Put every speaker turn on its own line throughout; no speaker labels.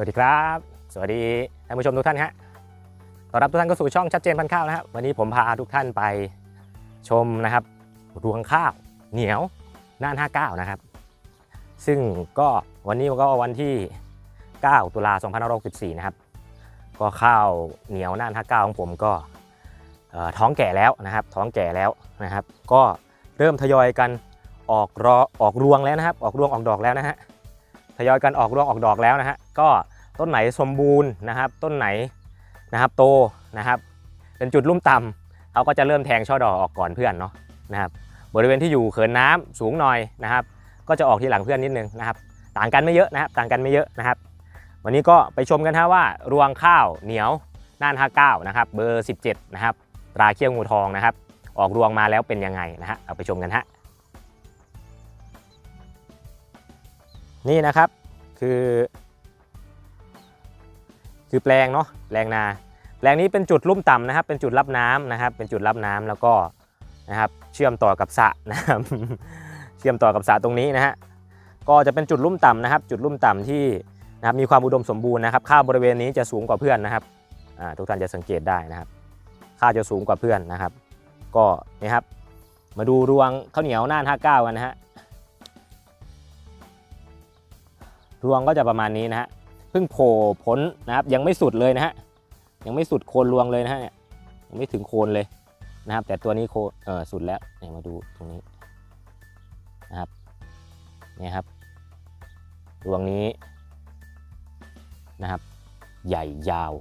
สวัสดีครับ สวัสดีท่านผู้ชมทุกท่านฮะต้อนรับทุกท่านเข้าสู่ช่องชัดเจนพันข้าวนะครับวันนี้ผมพาทุกท่านไปชมนะครับ รวงข้าวเหนียวน่าน59 นะครับ ซึ่งก็วันนี้ก็วันที่ 9 ตุลา2564 นะครับ ก็ข้าวเหนียวน่าน59 ของผมก็ท้องแก่แล้วนะครับ ท้องแก่แล้วนะครับ ก็เริ่มทยอยกันออกรอออกรวงแล้วนะครับ ออกรวงออกดอกแล้วนะฮะ ทยอยกันออกรวงออกดอกแล้วนะฮะก็ต้นไหนสมบูรณ์นะครับ ต้นไหนนะครับโตนะครับเป็นจุดลุ่มต่ำเขาก็จะเริ่มแทงช่อดอกออกก่อนเพื่อนเนาะนะครับบริเวณที่อยู่เขินน้ำสูงหน่อยนะครับ ก็จะออกทีหลังเพื่อนนิดนึงนะครับ ต่างกันไม่เยอะนะครับ ต่างกันไม่เยอะนะครับ วันนี้ก็ไปชมกันฮะว่ารวงข้าวเหนียวน่าน59นะครับเบอร์ 17นะครับตราเขี้ยวงูทองนะครับ ออกรวงมาแล้วเป็นยังไงนะฮะเอาไปชมกันฮะ นี่นะครับคือ คือแปลงเนาะแปลงนาแปลงนี้เป็นจุดลุ่มต่ำนะครับ เป็นจุดรับน้ำนะครับ เป็นจุดรับน้ำแล้วก็นะครับเชื่อมต่อกับสระนะครับเชื่อมต่อกับสระตรงนี้นะฮะก็จะเป็นจุดลุ่มต่ำนะครับ จุดลุ่มต่ำที่นะครับมีความอุดมสมบูรณ์นะครับข้าวบริเวณนี้จะสูงกว่าเพื่อนนะครับทุกท่านจะสังเกตได้นะครับข้าวจะสูงกว่าเพื่อนนะครับ ก็นี่ครับมาดูรวงข้าวเหนียวน่าน59กันนะฮะ รวงก็จะประมาณนี้นะฮะเพิ่งโผล่พ้นนะครับยังไม่สุดเลยนะฮะยังไม่สุดโคนรวงเลยนะฮะเนี่ยยังไม่ถึงโคนเลยนะครับ แต่ตัวนี้โคเออสุดแล้วเนี่ยมาดูตรงนี้นะครับเนี่ยครับรวงนี้นะครับ ใหญ่ยาว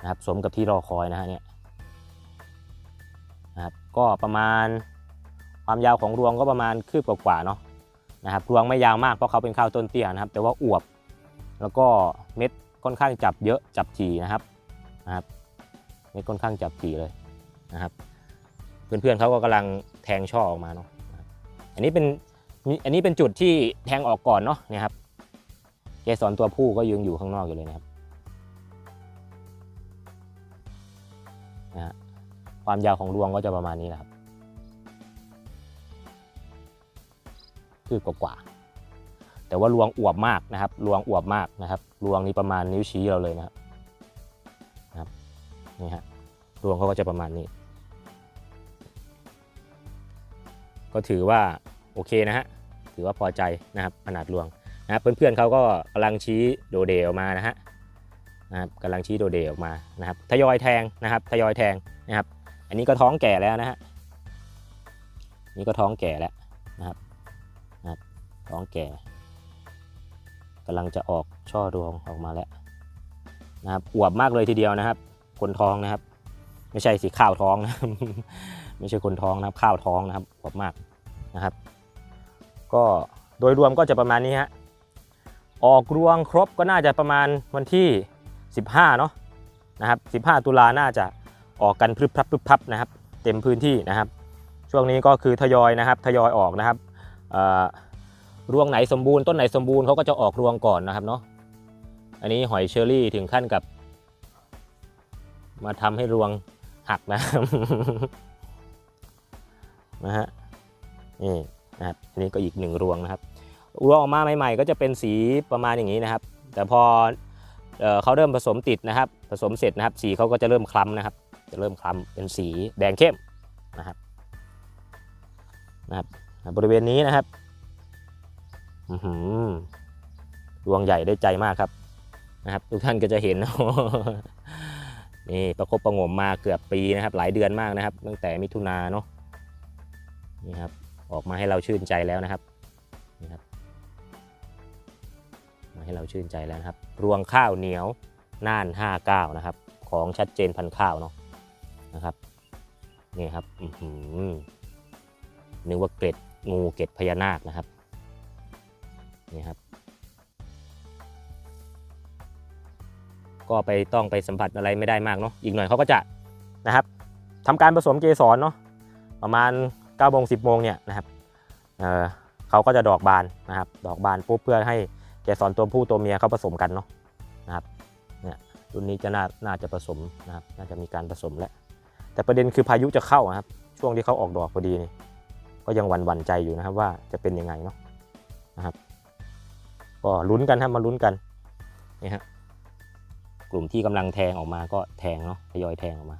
นะครับสมกับที่รอคอยนะฮะเนี่ยนะครับก็ประมาณความยาวของรวงก็ประมาณคืบกว่าๆเนาะ นะครับรวงไม่ยาวมากเพราะเขาเป็นข้าวต้นเตี้ยนะครับ แต่ว่าอวบ แล้วก็เม็ดค่อนข้างจับเยอะจับถี่นะครับนะครับเม็ดค่อนข้างจับถี่เลยนะครับ เพื่อนๆเขาก็กำลังแทงช่อออกมาเนาะอันนี้เป็นอันนี้เป็นจุดที่แทงออกก่อนเนาะเนี่ยครับเกสรตัวผู้ก็ยังอยู่ข้างนอกอยู่เลยนะครับนะฮะความยาวของรวงก็จะประมาณนี้แหละครับ คืบกว่าๆแต่ว่ารวงอวบมากนะครับรวงอวบมากนะครับรวงนี้ประมาณนิ้วชี้เราเลยนะครับนะครับนี่ฮะรวงเขาก็จะประมาณนี้ ก็ถือว่าโอเคนะฮะถือว่าพอใจนะครับขนาดรวงนะครับเพื่อนๆเขาก็กำลังชี้โดเดออกมานะฮะนะครับกำลังชี้โดเดออกมานะครับทยอยแทงนะครับทยอยแทงนะครับ อันนี้ก็ท้องแก่แล้วนะฮะนี่ก็ท้องแก่แล้วนะครับ ท้องแก่กำลังจะออกช่อรวงออกมาแล้วนะครับอวบมากเลยทีเดียวนะครับ คนท้องนะครับ ไม่ใช่สิข้าวท้องนะไม่ใช่คนท้องนะครับข้าวท้องนะครับอวบมากนะครับ ก็โดยรวมก็จะประมาณนี้ฮะออกรวงครบก็น่าจะประมาณวันที่ 15เนาะนะครับ 15 ตุลาน่าจะออกกันพรึบพรับพรึบพรับนะครับ เต็มพื้นที่นะครับ ช่วงนี้ก็คือทยอยนะครับ ทยอยออกนะครับเอ่อ รวงไหนสมบูรณ์ต้นไหนสมบูรณ์เขาก็จะออกรวงก่อนนะครับเนาะอันนี้หอยเชอรี่ถึงขั้นกับ มาทำให้รวงหักนะนะฮะนี่นะครับอันนี้ก็อีกหนึ่งรวงนะครับรวงออกมาใหม่ ๆ ก็จะเป็นสีประมาณอย่างนี้นะครับ แต่พอเขาเริ่มผสมติดนะครับ ผสมเสร็จนะครับ สีเขาก็จะเริ่มคล้ำนะครับ จะเริ่มคล้ำเป็นสีแดงเข้มนะครับนะครับบริเวณนี้นะครับ ดวงใหญ่ได้ใจมากครับนะครับ ทุกท่านก็จะเห็นนี่ประคบประหงมมาเกือบปีนะครับ หลายเดือนมากนะครับ ตั้งแต่มิถุนาเนาะนี่ครับ ออกมาให้เราชื่นใจแล้วนะครับนี่ครับ มาให้เราชื่นใจแล้วนะครับ รวงข้าวเหนียวน่าน 59 นะครับ ของชัดเจนพันข้าวเนาะนะครับนี่ครับอื้อหือนึกว่าเกล็ดงูเกล็ดพญานาคนะครับ นี่ครับ ก็ไปต้องไปสัมผัสอะไรไม่ได้มากเนาะอีกหน่อยเขาก็จะนะครับทำการผสมเกสรเนาะประมาณ9โมง10โมงเนี่ยนะครับเเขาก็จะดอกบานนะครับ ดอกบานปุ๊บเพื่อให้เกสรตัวผู้ตัวเมียเขาผสมกันเนาะนะครับเนี่ยรุ่นนี้จะน่าน่าจะผสมนะครับน่าจะมีการผสมแล้วแต่ประเด็นคือพายุจะเข้าครับช่วงที่เขาออกดอกพอดีนี่ก็ยังหวั่นหวั่นใจอยู่นะครับว่าจะเป็นยังไงเนาะนะครับ ก็ลุ้นกันครับมาลุ้นกันนี่ฮะกลุ่มที่กำลังแทงออกมาก็แทงเนาะทยอยแทงออกมา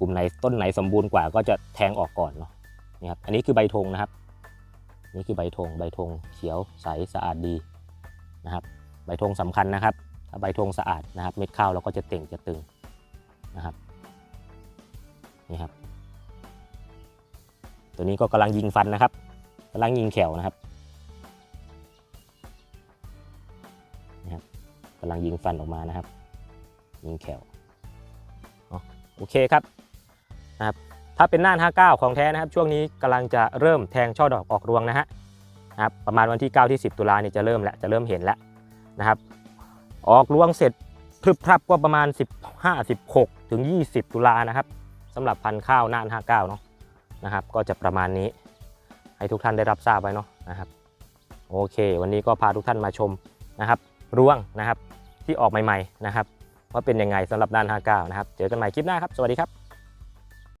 กลุ่มไหนต้นไหนสมบูรณ์กว่าก็จะแทงออกก่อนเนาะนี่ครับอันนี้คือใบธงนะครับนี่คือใบธงใบธงเขียวใสสะอาดดีนะครับ ใบธงสำคัญนะครับถ้าใบธงสะอาดนะครับ เม็ดข้าวเราก็จะเต่งจะตึงนะครับนี่ครับ ตัวนี้ก็กำลังยิงฟันนะครับกำลังยิงแขวนะครับ ลังยิงฟันออกมานะครับ ยิงแขวอ๋อโอเคครับนะครับ ถ้าเป็นน่าน 59 ของแท้นะครับ ช่วงนี้กำลังจะเริ่มแทงช่อดอกออกรวงนะฮะนะครับประมาณวันที่ 9 ที่ 10 ตุลาเนี่ยจะเริ่มแล้วจะเริ่มเห็นแล้วนะครับ ออกรวงเสร็จพรึบพรับก็ประมาณ 15 16 ถึง 20 ตุลานะครับสำหรับพันธุ์ข้าวน่าน 59 เนาะนะครับ ก็จะประมาณนี้ ให้ทุกท่านได้รับทราบไว้เนาะนะครับ โอเค วันนี้ก็พาทุกท่านมาชมนะครับรวงนะครับ ที่ออกใหม่ๆนะครับว่าเป็นยังไงสำหรับด้าน 59 นะครับ เจอกันใหม่คลิปหน้าครับ สวัสดีครับ